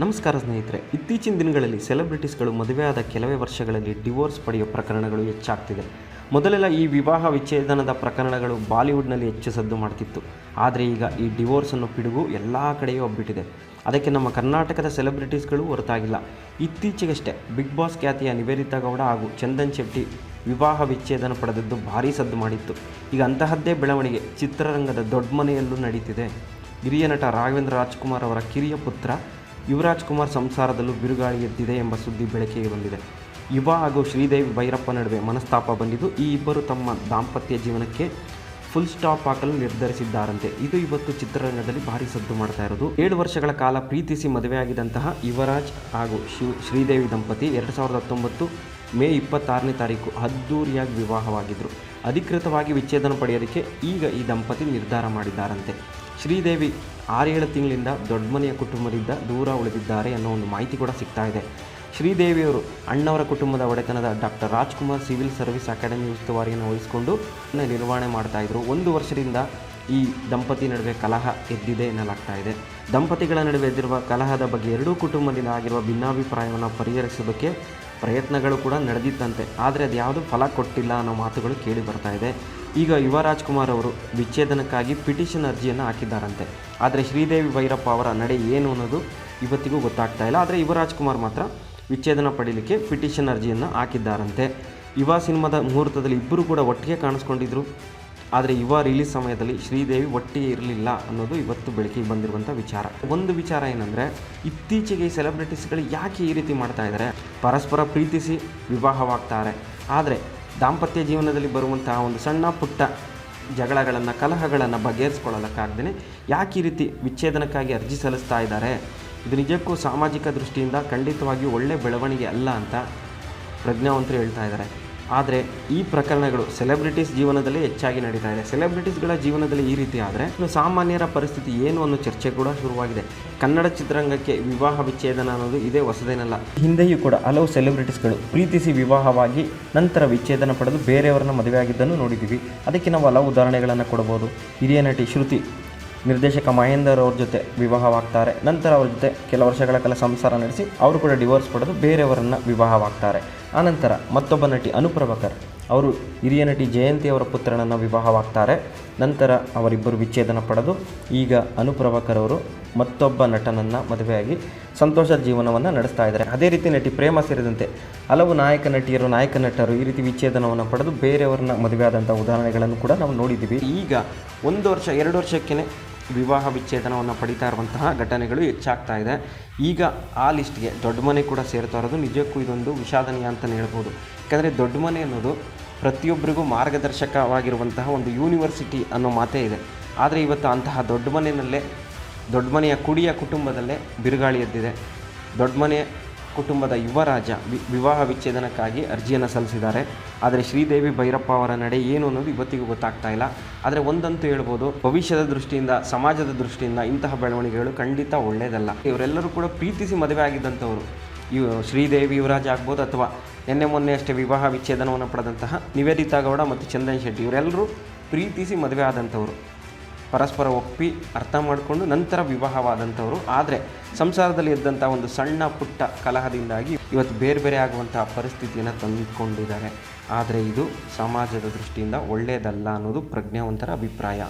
ನಮಸ್ಕಾರ ಸ್ನೇಹಿತರೆ, ಇತ್ತೀಚಿನ ದಿನಗಳಲ್ಲಿ ಸೆಲೆಬ್ರಿಟೀಸ್ಗಳು ಮದುವೆಯಾದ ಕೆಲವೇ ವರ್ಷಗಳಲ್ಲಿ ಡಿವೋರ್ಸ್ ಪಡೆಯುವ ಪ್ರಕರಣಗಳು ಹೆಚ್ಚಾಗ್ತಿದೆ. ಮೊದಲೆಲ್ಲ ಈ ವಿವಾಹ ವಿಚ್ಛೇದನದ ಪ್ರಕರಣಗಳು ಬಾಲಿವುಡ್ನಲ್ಲಿ ಹೆಚ್ಚು ಸದ್ದು ಮಾಡ್ತಿತ್ತು. ಆದರೆ ಈಗ ಈ ಡಿವೋರ್ಸನ್ನು ಪಿಡುಗು ಎಲ್ಲ ಕಡೆಯೂ ಒಬ್ಬಿಟ್ಟಿದೆ. ಅದಕ್ಕೆ ನಮ್ಮ ಕರ್ನಾಟಕದ ಸೆಲೆಬ್ರಿಟೀಸ್ಗಳು ಹೊರತಾಗಿಲ್ಲ. ಇತ್ತೀಚೆಗಷ್ಟೇ ಬಿಗ್ ಬಾಸ್ ಖ್ಯಾತಿಯ ನಿವೇದಿತಾ ಗೌಡ ಹಾಗೂ ಚಂದನ್ ಶೆಟ್ಟಿ ವಿವಾಹ ವಿಚ್ಛೇದನ ಪಡೆದದ್ದು ಭಾರೀ ಸದ್ದು ಮಾಡಿತ್ತು. ಈಗ ಅಂತಹದ್ದೇ ಬೆಳವಣಿಗೆ ಚಿತ್ರರಂಗದ ದೊಡ್ಡ ಮನೆಯಲ್ಲೂ ನಡೀತಿದೆ. ಹಿರಿಯ ನಟ ರಾಘವೇಂದ್ರ ರಾಜ್ಕುಮಾರ್ ಅವರ ಕಿರಿಯ ಪುತ್ರ ಯುವರಾಜ್ ಕುಮಾರ್ ಸಂಸಾರದಲ್ಲೂ ಬಿರುಗಾಳಿ ಎದ್ದಿದೆ ಎಂಬ ಸುದ್ದಿ ಬೆಳಕಿಗೆ ಬಂದಿದೆ. ಯುವ ಹಾಗೂ ಶ್ರೀದೇವಿ ಭೈರಪ್ಪ ನಡುವೆ ಮನಸ್ತಾಪ ಬಂದಿದ್ದು, ಈ ಇಬ್ಬರು ತಮ್ಮ ದಾಂಪತ್ಯ ಜೀವನಕ್ಕೆ ಫುಲ್ ಸ್ಟಾಪ್ ಹಾಕಲು ನಿರ್ಧರಿಸಿದ್ದಾರಂತೆ. ಇದು ಇವತ್ತು ಚಿತ್ರರಂಗದಲ್ಲಿ ಭಾರಿ ಸದ್ದು ಮಾಡ್ತಾ ಇರೋದು. ಏಳು ವರ್ಷಗಳ ಕಾಲ ಪ್ರೀತಿಸಿ ಮದುವೆಯಾಗಿದ್ದಂತಹ ಯುವರಾಜ್ ಹಾಗೂ ಶಿವ್, ಶ್ರೀದೇವಿ ದಂಪತಿ ಎರಡು ಸಾವಿರದ ಹತ್ತೊಂಬತ್ತು ಮೇ ಇಪ್ಪತ್ತಾರನೇ ತಾರೀಕು ಅದ್ದೂರಿಯಾಗಿ ವಿವಾಹವಾಗಿದ್ದರು ಅಧಿಕೃತವಾಗಿ ವಿಚ್ಛೇದನ ಪಡೆಯೋದಕ್ಕೆ ಈಗ ಈ ದಂಪತಿ ನಿರ್ಧಾರ ಮಾಡಿದ್ದಾರಂತೆ. ಶ್ರೀದೇವಿ ಆರೇಳು ತಿಂಗಳಿಂದ ದೊಡ್ಡ ಮನೆಯ ಕುಟುಂಬದಿಂದ ದೂರ ಉಳಿದಿದ್ದಾರೆ ಅನ್ನೋ ಒಂದು ಮಾಹಿತಿ ಕೂಡ ಸಿಗ್ತಾ ಇದೆ. ಶ್ರೀದೇವಿಯವರು ಅಣ್ಣವರ ಕುಟುಂಬದ ಒಡೆತನದ doctor Rajkumar civil service academy ಉಸ್ತುವಾರಿಯನ್ನು ವಹಿಸಿಕೊಂಡು ನಿರ್ವಹಣೆ ಮಾಡ್ತಾ ಇದ್ರು. ಒಂದು ವರ್ಷದಿಂದ ಈ ದಂಪತಿ ನಡುವೆ ಕಲಹ ಎದ್ದಿದೆ ಎನ್ನಲಾಗ್ತಾ ಇದೆ. ದಂಪತಿಗಳ ನಡುವೆ ಎದ್ದಿರುವ ಕಲಹದ ಬಗ್ಗೆ ಎರಡೂ ಕುಟುಂಬದಿಂದ ಆಗಿರುವ ಭಿನ್ನಾಭಿಪ್ರಾಯವನ್ನು ಪರಿಹರಿಸೋದಕ್ಕೆ ಪ್ರಯತ್ನಗಳು ಕೂಡ ನಡೆದಿತ್ತಂತೆ ಆದರೆ ಅದು ಯಾವುದೂ ಫಲ ಕೊಟ್ಟಿಲ್ಲ ಅನ್ನೋ ಮಾತುಗಳು ಕೇಳಿ ಬರ್ತಾ ಇದೆ. ಈಗ ಯುವ ಕುಮಾರ್ ಅವರು ವಿಚ್ಛೇದನಕ್ಕಾಗಿ ಪಿಟಿಷನ್ ಅರ್ಜಿಯನ್ನು ಹಾಕಿದ್ದಾರಂತೆ. ಆದರೆ ಶ್ರೀದೇವಿ ಭೈರಪ್ಪ ಅವರ ನಡೆ ಏನು ಅನ್ನೋದು ಇವತ್ತಿಗೂ ಗೊತ್ತಾಗ್ತಾ ಇಲ್ಲ. ಆದರೆ ಯುವರಾಜ್ ಕುಮಾರ್ ಮಾತ್ರ ವಿಚ್ಛೇದನ ಪಡೀಲಿಕ್ಕೆ ಪಿಟಿಷನ್ ಅರ್ಜಿಯನ್ನು ಹಾಕಿದ್ದಾರಂತೆ. ಯುವ ಸಿನಿಮಾದ ಮುಹೂರ್ತದಲ್ಲಿ ಇಬ್ಬರು ಕೂಡ ಒಟ್ಟಿಗೆ ಕಾಣಿಸ್ಕೊಂಡಿದ್ರು. ಆದರೆ ಯುವ ರಿಲೀಸ್ ಸಮಯದಲ್ಲಿ ಶ್ರೀದೇವಿ ಒಟ್ಟಿಗೆ ಇರಲಿಲ್ಲ ಅನ್ನೋದು ಇವತ್ತು ಬೆಳಕಿಗೆ ಬಂದಿರುವಂಥ ವಿಚಾರ. ಒಂದು ವಿಚಾರ ಏನಂದರೆ, ಇತ್ತೀಚೆಗೆ ಈ ಸೆಲೆಬ್ರಿಟೀಸ್ಗಳು ಯಾಕೆ ಈ ರೀತಿ ಮಾಡ್ತಾ ಇದ್ದಾರೆ ಪರಸ್ಪರ ಪ್ರೀತಿಸಿ ವಿವಾಹವಾಗ್ತಾರೆ. ಆದರೆ ದಾಂಪತ್ಯ ಜೀವನದಲ್ಲಿ ಬರುವಂತಹ ಒಂದು ಸಣ್ಣ ಪುಟ್ಟ ಜಗಳಗಳನ್ನು, ಕಲಹಗಳನ್ನು ಬಗೆಹರಿಸ್ಕೊಳ್ಳೋಕ್ಕಾಗ್ದೇ ಯಾಕೆ ಈ ರೀತಿ ವಿಚ್ಛೇದನಕ್ಕಾಗಿ ಅರ್ಜಿ ಸಲ್ಲಿಸ್ತಾ ಇದ್ದಾರೆ? ಇದು ನಿಜಕ್ಕೂ ಸಾಮಾಜಿಕ ದೃಷ್ಟಿಯಿಂದ ಖಂಡಿತವಾಗಿಯೂ ಒಳ್ಳೆಯ ಬೆಳವಣಿಗೆ ಅಲ್ಲ ಅಂತ ಪ್ರಜ್ಞಾವಂತರು ಹೇಳ್ತಾ ಇದ್ದಾರೆ. ಆದರೆ ಈ ಪ್ರಕರಣಗಳು ಸೆಲೆಬ್ರಿಟೀಸ್ ಜೀವನದಲ್ಲಿ ಹೆಚ್ಚಾಗಿ ನಡೀತಾ ಇದೆ. ಸೆಲೆಬ್ರಿಟೀಸ್ಗಳ ಜೀವನದಲ್ಲಿ ಈ ರೀತಿ ಆದರೆ ಇನ್ನು ಸಾಮಾನ್ಯರ ಪರಿಸ್ಥಿತಿ ಏನು ಅನ್ನೋ ಚರ್ಚೆ ಕೂಡ ಶುರುವಾಗಿದೆ. ಕನ್ನಡ ಚಿತ್ರರಂಗಕ್ಕೆ ವಿವಾಹ ವಿಚ್ಛೇದನ ಅನ್ನೋದು ಇದೇ ಹೊಸದೇನಲ್ಲ. ಹಿಂದೆಯೂ ಕೂಡ ಹಲವು ಸೆಲೆಬ್ರಿಟೀಸ್ಗಳು ಪ್ರೀತಿಸಿ ವಿವಾಹವಾಗಿ ನಂತರ ವಿಚ್ಛೇದನ ಪಡೆದು ಬೇರೆಯವರನ್ನ ಮದುವೆಯಾಗಿದ್ದನ್ನು ನೋಡಿದ್ದೀವಿ. ಅದಕ್ಕೆ ನಾವು ಹಲವು ಉದಾಹರಣೆಗಳನ್ನು ಕೊಡಬಹುದು. ಹಿರಿಯ ನಟಿ ಶ್ರುತಿ, ನಿರ್ದೇಶಕ ಮಹೇಂದರ್ ಅವ್ರ ಜೊತೆ ವಿವಾಹವಾಗ್ತಾರೆ. ನಂತರ ಅವ್ರ ಜೊತೆ ಕೆಲ ವರ್ಷಗಳ ಕಾಲ ಸಂಸಾರ ನಡೆಸಿ, ಅವರು ಕೂಡ ಡಿವೋರ್ಸ್ ಪಡೆದು ಬೇರೆಯವರನ್ನು ವಿವಾಹವಾಗ್ತಾರೆ. ಆನಂತರ ಮತ್ತೊಬ್ಬ ನಟಿ ಅನುಪ್ರಭಕರ್. ಅವರು ಹಿರಿಯ ನಟಿ ಜಯಂತಿ ಅವರ ಪುತ್ರನನ್ನು ವಿವಾಹವಾಗ್ತಾರೆ. ನಂತರ ಅವರಿಬ್ಬರು ವಿಚ್ಛೇದನ ಪಡೆದು ಈಗ ಅನುಪ್ರಭಕರ್ ಅವರು ಮತ್ತೊಬ್ಬ ನಟನನ್ನು ಮದುವೆಯಾಗಿ ಸಂತೋಷ ಜೀವನವನ್ನು ನಡೆಸ್ತಾ ಇದ್ದಾರೆ. ಅದೇ ರೀತಿ ನಟಿ ಪ್ರೇಮ ಸೇರಿದಂತೆ ಹಲವು ನಾಯಕ ನಟಿಯರು, ನಾಯಕ ನಟರು ಈ ರೀತಿ ವಿಚ್ಛೇದನವನ್ನು ಪಡೆದು ಬೇರೆಯವರನ್ನ ಮದುವೆಯಾದಂಥ ಉದಾಹರಣೆಗಳನ್ನು ಕೂಡ ನಾವು ನೋಡಿದ್ದೀವಿ. ಈಗ ಒಂದು ವರ್ಷ, ಎರಡು ವರ್ಷಕ್ಕೇ ವಿವಾಹ ವಿಚ್ಛೇದನವನ್ನು ಪಡಿತಾ ಇರುವಂತಹ ಘಟನೆಗಳು ಹೆಚ್ಚಾಗ್ತಾ ಇದೆ. ಈಗ ಆ ಲಿಸ್ಟ್ಗೆ ದೊಡ್ಡ ಮನೆ ಕೂಡ ಸೇರ್ತಾ ಇರೋದು ನಿಜಕ್ಕೂ ಇದೊಂದು ವಿಷಾದನೀಯ ಅಂತಲೇ ಹೇಳ್ಬೋದು. ಯಾಕಂದರೆ ದೊಡ್ಡ ಮನೆ ಅನ್ನೋದು ಪ್ರತಿಯೊಬ್ಬರಿಗೂ ಮಾರ್ಗದರ್ಶಕವಾಗಿರುವಂತಹ ಒಂದು ಯೂನಿವರ್ಸಿಟಿ ಅನ್ನೋ ಮಾತೇ ಇದೆ. ಆದರೆ ಇವತ್ತು ಅಂತಹ ದೊಡ್ಡ ಮನೆಯಲ್ಲೇ, ದೊಡ್ಡ ಮನೆಯ ಕುಡಿಯ ಕುಟುಂಬದಲ್ಲೇ ಬಿರುಗಾಳಿ ಎದ್ದಿದೆ. ದೊಡ್ಡ ಮನೆ ಕುಟುಂಬದ ಯುವರಾಜ ವಿವಾಹ ವಿಚ್ಛೇದನಕ್ಕಾಗಿ ಅರ್ಜಿಯನ್ನು ಸಲ್ಲಿಸಿದ್ದಾರೆ. ಆದರೆ ಶ್ರೀದೇವಿ ಭೈರಪ್ಪ ಅವರ ನಡೆ ಏನು ಅನ್ನೋದು ಇವತ್ತಿಗೂ ಗೊತ್ತಾಗ್ತಾ ಇಲ್ಲ. ಆದರೆ ಒಂದಂತೂ ಹೇಳ್ಬೋದು, ಭವಿಷ್ಯದ ದೃಷ್ಟಿಯಿಂದ, ಸಮಾಜದ ದೃಷ್ಟಿಯಿಂದ ಇಂತಹ ಬೆಳವಣಿಗೆಗಳು ಖಂಡಿತ ಒಳ್ಳೆಯದಲ್ಲ ಇವರೆಲ್ಲರೂ ಕೂಡ ಪ್ರೀತಿಸಿ ಮದುವೆ ಆಗಿದ್ದಂಥವರು. ಇವು, ಶ್ರೀದೇವಿ ಯುವರಾಜ ಆಗ್ಬೋದು ಅಥವಾ ನಿನ್ನೆ ಮೊನ್ನೆ ಅಷ್ಟೇ ವಿವಾಹ ವಿಚ್ಛೇದನವನ್ನು ಪಡೆದಂತಹ ನಿವೇದಿತಾ ಗೌಡ ಮತ್ತು ಚಂದನ್ ಶೆಟ್ಟಿ, ಇವರೆಲ್ಲರೂ ಪ್ರೀತಿಸಿ ಮದುವೆ ಆದಂಥವರು. ಪರಸ್ಪರ ಒಪ್ಪಿ ಅರ್ಥ ಮಾಡಿಕೊಂಡು ನಂತರ ವಿವಾಹವಾದಂಥವರು. ಆದರೆ ಸಂಸಾರದಲ್ಲಿ ಇದ್ದಂಥ ಒಂದು ಸಣ್ಣ ಪುಟ್ಟ ಕಲಹದಿಂದಾಗಿ ಇವತ್ತು ಬೇರೆ ಬೇರೆ ಆಗುವಂತಹ ಪರಿಸ್ಥಿತಿಯನ್ನು ತಂದುಕೊಂಡಿದ್ದಾರೆ. ಆದರೆ ಇದು ಸಮಾಜದ ದೃಷ್ಟಿಯಿಂದ ಒಳ್ಳೆಯದಲ್ಲ ಅನ್ನೋದು ಪ್ರಜ್ಞಾವಂತರ ಅಭಿಪ್ರಾಯ.